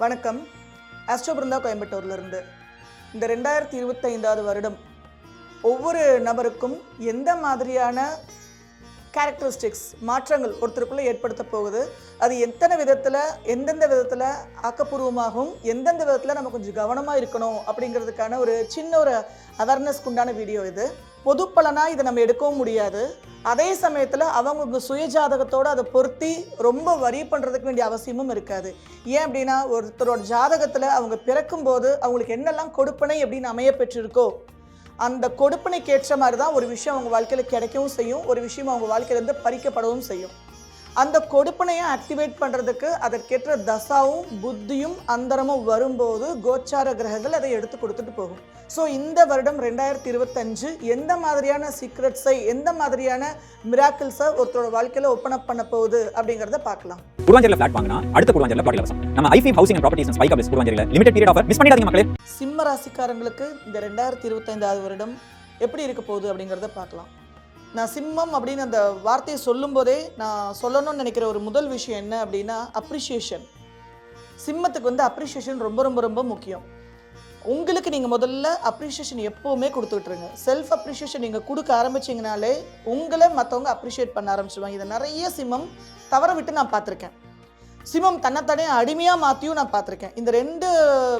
வணக்கம். அஸ்டோபிருந்தா கோயம்புத்தூர்லேருந்து. இந்த ரெண்டாயிரத்தி இருபத்தைந்தாவது வருடம் ஒவ்வொரு நபருக்கும் எந்த மாதிரியான கேரக்டரிஸ்டிக்ஸ் மாற்றங்கள் ஒருத்தருக்குள்ளே ஏற்படுத்த போகுது? அது எத்தனை விதத்தில் எந்தெந்த விதத்தில் ஆக்கப்பூர்வமாகவும் எந்தெந்த விதத்தில் நம்ம கொஞ்சம் கவனமாக இருக்கணும் அப்படிங்கிறதுக்கான ஒரு சின்ன ஒரு அவேர்னஸ்க்கு உண்டான வீடியோ இது. பொது பலனாக இதை நம்ம எடுக்கவும் முடியாது. அதே சமயத்தில் அவங்களுக்கு சுய ஜாதகத்தோடு அதை பொருத்தி ரொம்ப வரி பண்ணுறதுக்கு வேண்டிய அவசியமும் இருக்காது. ஏன் அப்படின்னா ஒருத்தரோட ஜாதகத்தில் அவங்க பிறக்கும்போது அவங்களுக்கு என்னெல்லாம் கொடுப்பனை அப்படின்னு அமைய பெற்றிருக்கோ அந்த கொடுப்பனைக்கு ஏற்ற மாதிரி தான் ஒரு விஷயம் அவங்க வாழ்க்கையில் கிடைக்கவும் செய்யும். ஒரு விஷயம் அவங்க வாழ்க்கையிலேருந்து பறிக்கப்படவும் செய்யும். அந்த கொடுப்பனையை ஆக்டிவேட் பண்ணுறதுக்கு அதற்கேற்ற தசாவும் புத்தியும் அந்தரமும் வரும்போது கோச்சார கிரகங்கள் அதை எடுத்து கொடுத்துட்டு போகும். ஸோ இந்த வருடம் ரெண்டாயிரத்தி இருபத்தஞ்சு எந்த மாதிரியான சீக்ரெட்ஸை எந்த மாதிரியான மிராக்கிள்ஸை ஒருத்தரோட வாழ்க்கையில் ஓப்பன் அப் பண்ண போகுது அப்படிங்கிறத பார்க்கலாம். குருவாஞ்சேரியில் ஃபிளாட் வாங்கினா அடுத்த குருவாஞ்சேரியில் பாடி இலவசம் நம்ம ஐஃபி ஹவுசிங் அண்ட் ப்ராப்பர்ட்டிஸ் ஸ்பைக் அப்ஸ் குருவாஞ்சேரியில் லிமிடெட் பீரியட் ஆஃபர் மிஸ் பண்ணிடாதீங்க மக்களே. சிம்ம ராசிக்காரங்களுக்கு இந்த ரெண்டாயிரத்தி இருபத்தைந்தாவது வருடம் எப்படி இருக்க போகுது அப்படிங்கிறத பார்க்கலாம். நான் சிம்மம் அப்படின்னு அந்த வார்த்தையை சொல்லும்போதே நான் சொல்லணும்னு நினைக்கிற ஒரு முதல் விஷயம் என்ன அப்படின்னா அப்ரிஷியேஷன் சிம்மத்துக்கு வந்து அப்ரிஷியேஷன் ரொம்ப ரொம்ப ரொம்ப முக்கியம். உங்களுக்கு நீங்கள் முதல்ல அப்ரிஷியேஷன் எப்போவுமே கொடுத்துட்ருங்க செல்ஃப் அப்ரிஷியேஷன் நீங்கள் கொடுக்க ஆரம்பிச்சிங்கனாலே உங்களை மற்றவங்க அப்ரிஷியேட் பண்ண ஆரம்பிச்சிடுவாங்க இதை நிறைய சிம்மம் தவற விட்டு நான் பார்த்துருக்கேன். சிம்மம் தன்னைத்தானே அடிமையாக மாற்றியும் நான் பார்த்துருக்கேன். இந்த ரெண்டு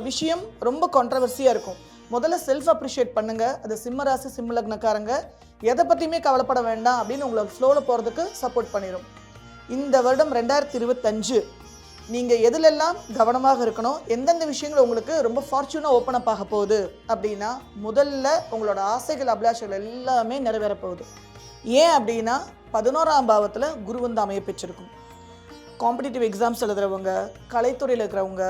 விஷயம் ரொம்ப கான்ட்ரவர்சியாக இருக்கும். முதல்ல செல்ஃப் அப்ரிஷியேட் பண்ணுங்க. அது சிம்ம ராசி சிம்ம லக்னக்காரங்க. எதை பற்றியுமே கவலைப்பட வேண்டாம் அப்படின்னு உங்களை ஃப்ளோவில் போகிறதுக்கு சப்போர்ட் பண்ணிடும் இந்த வருடம் ரெண்டாயிரத்தி இருபத்தஞ்சு நீங்கள் எதுலெல்லாம் கவனமாக இருக்கணும் எந்தெந்த விஷயங்கள் உங்களுக்கு ரொம்ப ஃபார்ச்சூனாக ஓப்பன் அப் ஆக போகுது அப்படின்னா முதல்ல உங்களோட ஆசைகள் அபிலாஷைகள் எல்லாமே நிறைவேற போகுது. ஏன் அப்படின்னா பதினோராம் பாவத்தில் குரு வந்து அமைய பெற்றிருக்கும். காம்படிட்டிவ் எக்ஸாம்ஸ் எழுதுறவங்க கலைத்துறையில் இருக்கிறவங்க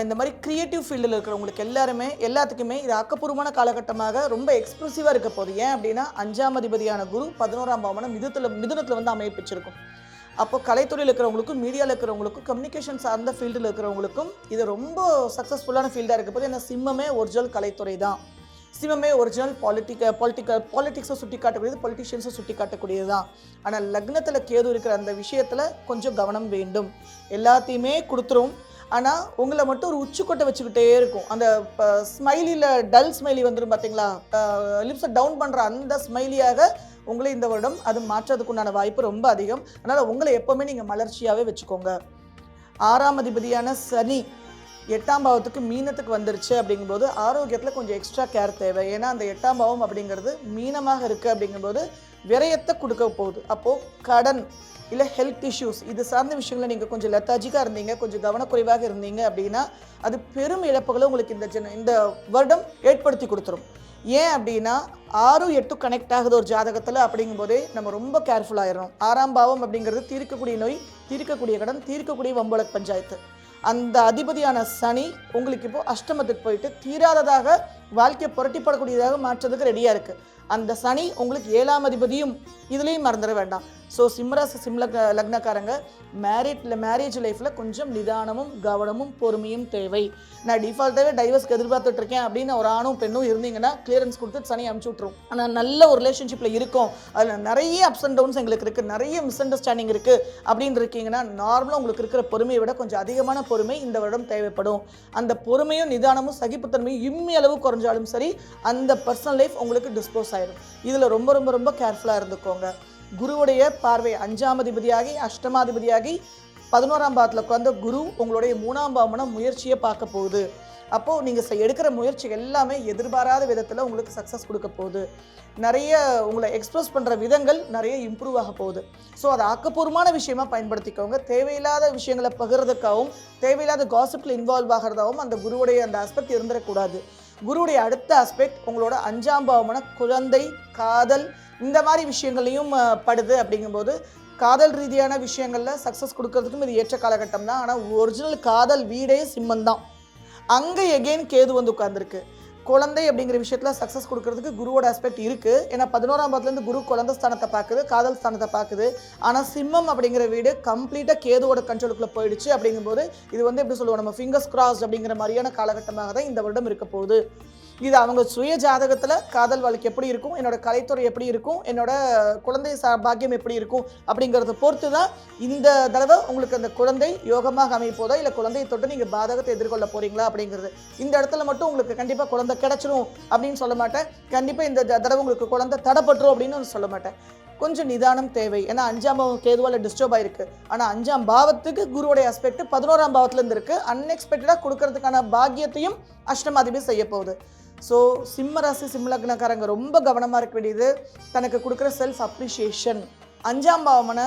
இந்த மாதிரி க்ரியேட்டிவ் ஃபீல்டில் இருக்கிறவங்களுக்கு எல்லாருமே எல்லாத்துக்குமே இது ஆக்கப்பூர்வமான காலகட்டமாக ரொம்ப எக்ஸ்ப்ரெசிவாக இருக்க போகுது. ஏன் அப்படின்னா அஞ்சாம் அதிபதியான குரு பதினோராம் பாவனம் மிதத்தில் மிதுனத்தில் வந்து அமைப்பிச்சிருக்கும் அப்போ கலைத்துறையில் இருக்கிறவங்களுக்கும் மீடியாவில் இருக்கிறவங்களுக்கும் கம்யூனிகேஷன் சார்ந்த ஃபீல்டில் இருக்கிறவங்களுக்கும் இது ரொம்ப சக்ஸஸ்ஃபுல்லான ஃபீல்டாக இருக்க போது ஏன்னா சிம்மமே ஒரிஜினல் கலைத்துறை தான். சிம்மமே ஒரிஜினல் பாலிட்டிக்க பாலிட்டிக்கல் பாலிட்டிக்ஸை சுட்டி காட்டக்கூடியது பொலிட்டிஷியன்ஸை சுட்டி காட்டக்கூடியது தான். ஆனால் லக்னத்தில் கேது இருக்கிற அந்த விஷயத்தில் கொஞ்சம் கவனம் வேண்டும். எல்லாத்தையுமே கொடுத்துரும். ஆனால் உங்களை மட்டும் ஒரு உச்சிக்கொட்டை வச்சுக்கிட்டே இருக்கும். அந்த ஸ்மைலியில் டல் ஸ்மைலி வந்துடும் பார்த்தீங்களா லிப்ஸை டவுன் பண்ணுற அந்த ஸ்மைலியாக உங்களை இந்த வருடம் அது மாற்றுறதுக்குண்டான வாய்ப்பு ரொம்ப அதிகம். அதனால் உங்களை எப்போவுமே நீங்கள் மலர்ச்சியாகவே வச்சுக்கோங்க. ஆறாம் அதிபதியான சனி எட்டாம் பாவத்துக்கு மீனத்துக்கு வந்துருச்சு அப்படிங்கும்போது ஆரோக்கியத்தில் கொஞ்சம் எக்ஸ்ட்ரா கேர் தேவை. ஏன்னா அந்த எட்டாம் பாவம் அப்படிங்கிறது மீனமாக இருக்குது அப்படிங்கும்போது விரயத்தை கொடுக்க போகுது. அப்போது கடன் இல்லை ஹெல்த் இஷ்யூஸ் இது சார்ந்த விஷயங்களை நீங்கள் கொஞ்சம் லெத்தாஜிக்காக இருந்தீங்க கொஞ்சம் கவனக்குறைவாக இருந்தீங்க அப்படின்னா அது பெரும் இழப்புகளை உங்களுக்கு இந்த ஜன இந்த வருடம் ஏற்படுத்தி கொடுத்துரும். ஏன் அப்படின்னா ஆறு எட்டு கனெக்ட் ஆகுது ஒரு ஜாதகத்தில் அப்படிங்கும்போதே நம்ம ரொம்ப கேர்ஃபுல்லாகிடணும் ஆறாம் பாவம் அப்படிங்கிறது தீர்க்கக்கூடிய நோய் தீர்க்கக்கூடிய கடன் தீர்க்கக்கூடிய வம்போலக் பஞ்சாயத்து. அந்த அதிபதியான சனி உங்களுக்கு இப்போது அஷ்டமத்துக்கு போயிட்டு தீராததாக வாழ்க்கையை புரட்டிப்படக்கூடியதாக மாற்றுறதுக்கு ரெடியாக இருக்குது அந்த சனி உங்களுக்கு ஏழாம் அதிபதியும் இதுலேயும் மறந்துட வேண்டாம். ஸோ சிம்மராசி சிம்ல லக்னக்காரங்க மேரிட்ல மேரேஜ் லைஃப்பில் கொஞ்சம் நிதானமும் கவனமும் பொறுமையும் தேவை. நான் டிஃபால்ட்டாகவே டைவர்ஸ்க்கு எதிர்பார்த்துட்டு இருக்கேன் அப்படின்னு ஒரு ஆணும் பெண்ணும் இருந்தீங்கன்னா கிளியரன்ஸ் கொடுத்து சனி அமுச்சு விட்ரும் ஆனால் நல்ல ஒரு ரிலேஷன்ஷிப்பில் இருக்கும். அதில் நிறைய அப்ஸ் அண்ட் டவுன்ஸ் எங்களுக்கு இருக்குது நிறைய மிஸ் அண்டர்ஸ்டாண்டிங் இருக்குது அப்படின்னு இருக்கீங்கன்னா நார்மலாக உங்களுக்கு இருக்கிற பொறுமையை விட கொஞ்சம் அதிகமான பொறுமை இந்த வருடம் தேவைப்படும். அந்த பொறுமையும் நிதானமும் சகிப்புத்தன்மையும் இம்மி அளவு குறைஞ்சாலும் சரி அந்த பர்சனல் லைஃப் உங்களுக்கு டிஸ்போஸ் ஆயிடும் இதில் ரொம்ப ரொம்ப ரொம்ப கேர்ஃபுல்லாக இருந்துக்கோங்க. குருவுடைய பார்வை அஞ்சாம் அதிபதியாகி அஷ்டமாதிபதியாகி பதினோராம் பாவத்தில் உட்காந்து குரு உங்களுடைய மூணாம் பாவமான முயற்சியை பார்க்க போகுது. அப்போது நீங்கள் எடுக்கிற முயற்சி எல்லாமே எதிர்பாராத விதத்தில் உங்களுக்கு சக்ஸஸ் கொடுக்க போகுது. நிறைய உங்களை எக்ஸ்ப்ரெஸ் பண்ணுற விதங்கள் நிறைய இம்ப்ரூவ் ஆக போகுது. ஸோ அதை ஆக்கப்பூர்வமான விஷயமா பயன்படுத்திக்கோங்க. தேவையில்லாத விஷயங்களை பகிர்றதுக்காகவும் தேவையில்லாத காசிப்பில் இன்வால்வ் ஆகிறதாகவும் அந்த குருவுடைய அந்த ஆஸ்பெக்ட் இருந்துடக்கூடாது. குருவுடைய அடுத்த ஆஸ்பெக்ட் உங்களோட அஞ்சாம் பாவமான குழந்தை காதல் இந்த மாதிரி விஷயங்களையும் படுது அப்படிங்கும்போது காதல் ரீதியான விஷயங்களில் சக்ஸஸ் கொடுக்கறதுக்கும் இது ஏற்ற காலகட்டம் தான். ஆனால் ஒரிஜினல் காதல் வீடே சிம்மம் தான் அங்கே எகெயின் கேது வந்து உட்காந்துருக்கு குழந்தை அப்படிங்கிற விஷயத்தில் சக்ஸஸ் கொடுக்கறதுக்கு குருவோட ஆஸ்பெக்ட் இருக்குது ஏன்னா பதினோராம் பாதத்துலேருந்து குரு குழந்தை ஸ்தானத்தை பார்க்குது காதல் ஸ்தானத்தை பார்க்குது. ஆனால் சிம்மம் அப்படிங்கிற வீடு கம்ப்ளீட்டாக கேதுவோட கண்ட்ரோலுக்குள்ளே போயிடுச்சு அப்படிங்கும்போது இது வந்து எப்படி சொல்லுவோம் நம்ம ஃபிங்கர்ஸ் கிராஸ் அப்படிங்கிற மாதிரியான காலகட்டமாக தான் இந்த வருடம் இருக்க போகுது. இது அவங்க சுய ஜாதகத்தில் காதல் வாழ்க்கை எப்படி இருக்கும்? என்னோட கலைத்துறை எப்படி இருக்கும்? என்னோட குழந்தை சா பாக்கியம் எப்படி இருக்கும்? அப்படிங்கிறத பொறுத்து தான் இந்த தடவை உங்களுக்கு அந்த குழந்தை யோகமாக அமைப்போதா? இல்லை குழந்தையை தொட்டு நீங்கள் பாதகத்தை எதிர்கொள்ள போகிறீங்களா அப்படிங்கிறது. இந்த இடத்துல மட்டும் உங்களுக்கு கண்டிப்பாக குழந்தை கிடைச்சிரும் அப்படின்னு சொல்ல மாட்டேன். கண்டிப்பாக இந்த த- தடவை உங்களுக்கு குழந்தை தடைப்பட்டுரும் அப்படின்னு சொல்ல மாட்டேன். கொஞ்சம் நிதானம் தேவை. ஏன்னா அஞ்சாம் பாவம் கேதுவால் டிஸ்டர்ப் ஆயிருக்கு. ஆனால் அஞ்சாம் பாவத்துக்கு குருவோடைய அஸ்பெக்ட் பதினோராம் பாவத்துலேருந்து இருக்குது அன்எக்ஸ்பெக்டடாக கொடுக்கறதுக்கான பாக்கியத்தையும் அஷ்டமாதிபதி செய்ய போகுது. ஸோ சிம்மராசி சிம்மலக்னக்காரங்க ரொம்ப கவனமாக இருக்க வேண்டியது தனக்கு கொடுக்குற செல்ஃப் அப்ரிஷியேஷன் அஞ்சாம் பாவமான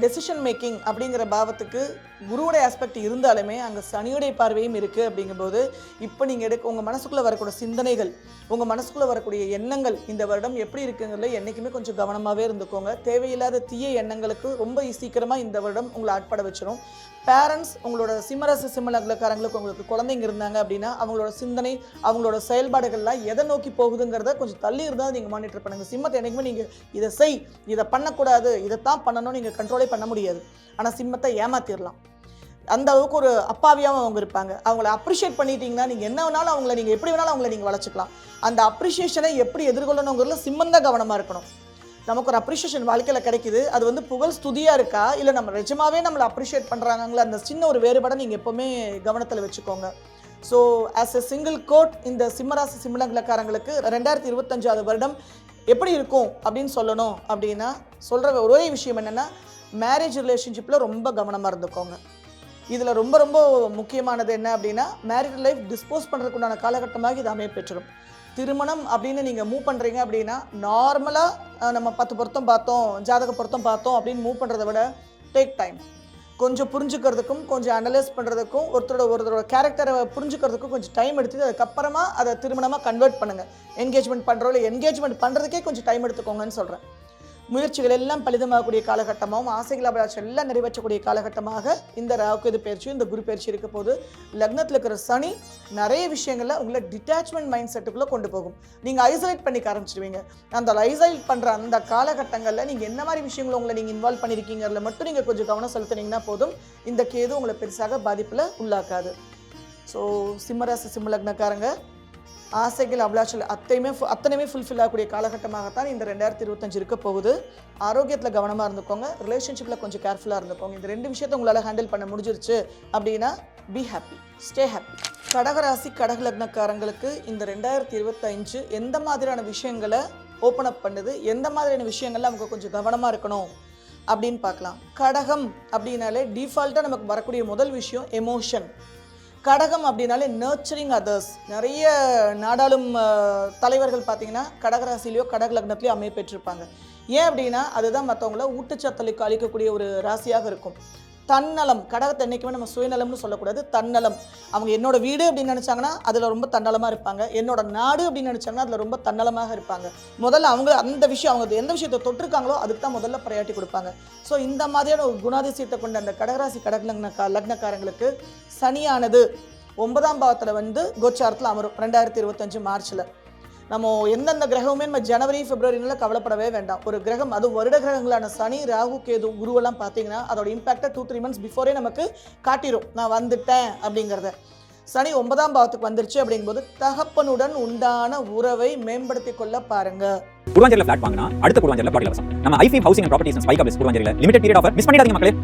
டெசிஷன் மேக்கிங் அப்படிங்கிற பாவத்துக்கு குருவுடைய ஆஸ்பெக்ட் இருந்தாலுமே அங்கே சனியுடைய பார்வையும் இருக்குது அப்படிங்கும்போது இப்போ நீங்கள் எடுக்க உங்கள் மனசுக்குள்ளே வரக்கூடிய சிந்தனைகள் உங்கள் மனசுக்குள்ளே வரக்கூடிய எண்ணங்கள் இந்த வருடம் எப்படி இருக்குங்கிறதுல என்றைக்குமே கொஞ்சம் கவனமாகவே இருந்துக்கோங்க. தேவையில்லாத தீய எண்ணங்களுக்கு ரொம்ப சீக்கிரமாக இந்த வருடம் உங்களை ஆட்பட வச்சிடும் பேரண்ட்ஸ் உங்களோட சிம்மரசு சிம்மலங்களுக்காரங்களுக்கு உங்களுக்கு குழந்தைங்க இருந்தாங்க அப்படின்னா அவங்களோட சிந்தனை அவங்களோட செயல்பாடுகள்லாம் எதை நோக்கி போகுதுங்கிறத கொஞ்சம் தள்ளி இருந்தால் நீங்கள் மானிட்டர் பண்ணுங்கள் சிம்மத்தை என்றைக்குமே நீங்கள் இதை செய் இதை பண்ணக்கூடாது இதைத்தான் பண்ணணும் நீங்கள் கண்ட்ரோலே பண்ண முடியாது. ஆனால் சிம்மத்தை ஏமாத்திடலாம் அந்த அளவுக்கு ஒரு அப்பாவியாகவும் அவங்க இருப்பாங்க. அவங்கள அப்ரிஷியேட் பண்ணிட்டீங்கன்னா நீங்கள் என்ன வேணாலும் அவங்கள நீங்கள் எப்படி வேணாலும் அவங்கள நீங்கள் வளர்ச்சிக்கலாம். அந்த அப்ரிஷியேஷனை எப்படி எதிர்கொள்ளணுங்கிறதுல சிம்மந்த கவனமாக இருக்கணும். நமக்கு ஒரு அப்ரிஷியேஷன் வாழ்க்கையில் கிடைக்குது. அது வந்து புகழ் ஸ்துதியாக இருக்கா? இல்லை நம்ம நிஜமாவே நம்மளை அப்ரிஷியேட் பண்ணுறாங்களா அந்த சின்ன ஒரு வேறுபாடை நீங்கள் எப்போவுமே கவனத்தில் வச்சுக்கோங்க. So as a single code இந்த சிம்மராசி சிம்மலங்கலக்காரங்களுக்கு ரெண்டாயிரத்தி இருபத்தஞ்சாவது வருடம் எப்படி இருக்கும் அப்படின்னு சொல்லணும் அப்படின்னா சொல்கிற ஒரே விஷயம் என்னென்னா மேரேஜ் ரிலேஷன்ஷிப்பில் ரொம்ப கவனமாக இருந்துக்கோங்க. இதில் ரொம்ப ரொம்ப முக்கியமானது என்ன அப்படின்னா மேரிட் லைஃப் டிஸ்போஸ் பண்ணுறதுக்குண்டான காலகட்டமாக இது அமையப்பெற்றிடும் திருமணம் அப்படின்னு நீங்கள் மூவ் பண்ணுறீங்க அப்படின்னா நார்மலாக நம்ம பத்து பொருத்தம் பார்த்தோம் ஜாதக பொருத்தம் பார்த்தோம் அப்படின்னு மூவ் பண்ணுறத விட டேக் டைம் கொஞ்சம் புரிஞ்சுக்கிறதுக்கும் கொஞ்சம் அனலைஸ் பண்ணுறதுக்கும் ஒருத்தரோட ஒருத்தரோட கேரக்டரை புரிஞ்சுக்கிறதுக்கும் கொஞ்சம் டைம் எடுத்து அதுக்கப்புறமா அதை திருமணமாக கன்வெர்ட் பண்ணுங்கள் என்கேஜ்மெண்ட் பண்ணுறோம் இல்லை என்கேஜ்மெண்ட் பண்ணுறதுக்கே கொஞ்சம் டைம் எடுத்துக்கோங்கன்னு சொல்கிறேன் முயற்சிகள் எல்லாம் பலிதமாகக்கூடிய காலகட்டமாகவும் ஆசைகள் அபிலாஷம் எல்லாம் நிறைவேற்றக்கூடிய காலகட்டமாக இந்த ராகுகேது பயிற்சியும் இந்த குரு பயிற்சி இருக்க போது லக்னத்தில் இருக்கிற சனி நிறைய விஷயங்களில் உங்களை டிட்டாச்மெண்ட் மைண்ட் செட்டுக்குள்ளே கொண்டு போகும். நீங்கள் ஐசோலேட் பண்ணிக்க ஆரம்பிச்சிடுவீங்க அந்த ஐசோலேட் பண்ணுற அந்த காலகட்டங்களில் நீங்கள் என்ன மாதிரி விஷயங்களை உங்களை நீங்கள் இன்வால்வ் பண்ணியிருக்கீங்கிறதுல மட்டும் நீங்கள் கொஞ்சம் கவனம் செலுத்துனீங்கன்னா போதும். இந்த கேது உங்களை பெருசாக பாதிப்பில் உள்ளாக்காது. ஸோ சிம்மராசி சிம்மலக்னக்காரங்க ஆசைகள் அபிலாஷல் அத்தையுமே ஃபு- அத்தனையுமே ஃபுல்ஃபில் ஆகக்கூடிய காலகட்டமாகத்தான் இந்த ரெண்டாயிரத்தி இருபத்தஞ்சு இருக்க போகுது. ஆரோக்கியத்தில் கவனமாக இருந்துக்கோங்க. ரிலேஷன்ஷிப்பில் கொஞ்சம் கேர்ஃபுல்லாக இருந்துக்கோங்க. இந்த ரெண்டு விஷயத்தை உங்களால் ஹேண்டில் பண்ண முடிஞ்சிருச்சு அப்படின்னா பி ஹாப்பி ஸ்டே ஹாப்பி கடகராசி கடக லக்னக்காரங்களுக்கு இந்த ரெண்டாயிரத்தி இருபத்தஞ்சு எந்த மாதிரியான விஷயங்களை ஓப்பன் அப் பண்ணுது? எந்த மாதிரியான விஷயங்கள்ல அவங்க கொஞ்சம் கவனமாக இருக்கணும்? அப்படின்னு பார்க்கலாம். கடகம் அப்படின்னாலே டிஃபால்ட்டாக நமக்கு வரக்கூடிய முதல் விஷயம் எமோஷன் கடகம் அப்படின்னாலே நர்ச்சரிங் அதர்ஸ் நிறைய நாடாளும் தலைவர்கள் பார்த்தீங்கன்னா கடகராசிலையோ கடக லக்னத்திலையோ அமைய பெற்றிருப்பாங்க. ஏன் அப்படின்னா அதுதான் மற்றவங்கள ஊட்டச்சத்தலுக்கு அளிக்கக்கூடிய ஒரு ராசியாக இருக்கும். தன்னலம் கடகத்தை என்றைக்குமே நம்ம சுயநலம்னு சொல்லக்கூடாது தன்னலம். அவங்க என்னோட வீடு அப்படின்னு நினச்சாங்கன்னா அதில் ரொம்ப தன்னலமாக இருப்பாங்க. என்னோட நாடு அப்படின்னு நினச்சாங்கன்னா அதில் ரொம்ப தன்னலமாக இருப்பாங்க. முதல்ல அவங்க அந்த விஷயம் அவங்க எந்த விஷயத்தை தொட்டிருக்காங்களோ அதுக்கு தான் முதல்ல ப்ரையாரிட்டி கொடுப்பாங்க. ஸோ இந்த மாதிரியான ஒரு குணாதிசயத்தை கொண்ட அந்த கடகராசி கடக லக்னக்காரங்களுக்கு சனியானது ஒன்பதாம் பாவத்தில் வந்து கோச்சாரத்தில் அமரும். ரெண்டாயிரத்தி இருபத்தஞ்சு மார்ச்சில் நம்ம எந்தெந்த கிரகமுமே நம்ம ஜனவரி பிப்ரவரினால கவலைப்படவே வேண்டாம். ஒரு கிரகம் அது வருட கிரகங்களான சனி ராகு கேது குருவெல்லாம் பார்த்தீங்கன்னா அதோட இம்பாக்டை டூ த்ரீ மந்த்ஸ் பிஃபோரே நமக்கு காட்டிடும் நான் வந்துட்டேன் அப்படிங்கிறத. சனி ஒன்பதாம் பாவத்துக்கு வந்துருச்சு அப்படிங்கும்போது தகப்பனுடன் உண்டான உறவை மேம்படுத்திக் கொள்ள பாருங்க. குருவாஞ்சேரியில் ஃபிளாட் வாங்கினா அடுத்த குருவாஞ்சேரியில் பாட்டி நம்ம ஐஃபி ஹவுசிங் ப்ராப்பர்ட்டிஸ் ஸ்பைக் ஆஃபீஸ் குருவாஞ்சேரியில் லிமிடெட் பீரியட் ஆஃபர் மிஸ் பண்ணிடாதீங்க மக்களே.